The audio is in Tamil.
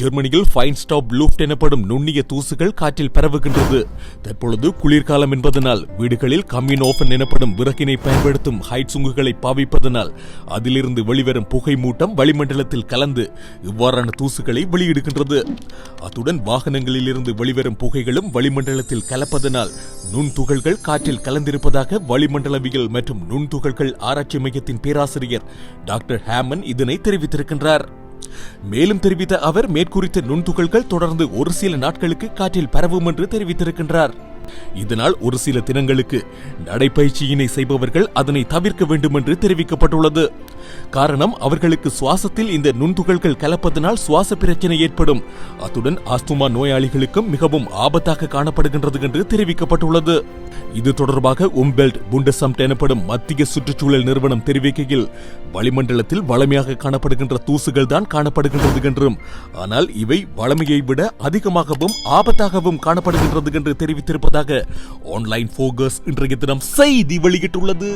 ஜெர்மனியில் ஃபைன் ஸ்டாப் லூஃப்ட் எனப்படும் நுண்ணிய தூசுகள் காற்றில் பரவுகின்றது. தற்பொழுது குளிர்காலம் என்பதனால் வீடுகளில் கம்யூன் ஓபன் எனப்படும் விறகினை பயன்படுத்தும் ஹைட் சுங்குகளை பாவிப்பதனால் அதிலிருந்து வெளிவரும் புகை மூட்டம் வளிமண்டலத்தில் கலந்து இவ்வாறான தூசுகளை வெளியிடுகின்றது. அத்துடன் வாகனங்களில் இருந்து வெளிவரும் புகைகளும் வளிமண்டலத்தில் கலப்பதனால் நுண்துகள்கள் காற்றில் கலந்திருப்பதாக வளிமண்டலவியல் மற்றும் நுண்துகள்கள் ஆராய்ச்சி மையத்தின் பேராசிரியர் டாக்டர் ஹேமன் இதனை தெரிவித்திருக்கின்றார். மேலும் தெரிவித்த அவர் மேற்குறித்த நுண்துகள்கள் தொடர்ந்து ஒரு சில நாட்களுக்கு காற்றில் பரவும் என்று தெரிவித்திருக்கின்றார். இதனால் ஒரு சில தினங்களுக்கு நடைப்பயிற்சியினை செய்பவர்கள் அதனை தவிர்க்க வேண்டும் என்று தெரிவிக்கப்பட்டுள்ளது. காரணம் அவர்களுக்கு சுவாசத்தில் இந்த நுண்துகள்கள் கலப்பதனால் சுவாச பிரச்சனை ஏற்படும். அத்துடன் ஆஸ்துமா நோயாளிகளுக்கும் மிகவும் ஆபத்தாக காணப்படுகின்றது என்று தெரிவிக்கப்பட்டுள்ளது. இது தொடர்பாக உம்பெல்ட் புண்டசம்ட் எனப்படும் மத்திய சுற்றுச்சூழல் நிறுவனம் தெரிவிக்கையில் வளிமண்டலத்தில் வளமையாக காணப்படுகின்ற தூசுகள் தான் காணப்படுகின்றது என்றும் ஆனால் இவை வளமையை விட அதிகமாகவும் ஆபத்தாகவும் காணப்படுகின்றது என்று இருப்பதாக ஆன்லைன் போகஸ் இன்றைய தினம் செய்தி வெளியிட்டுள்ளது.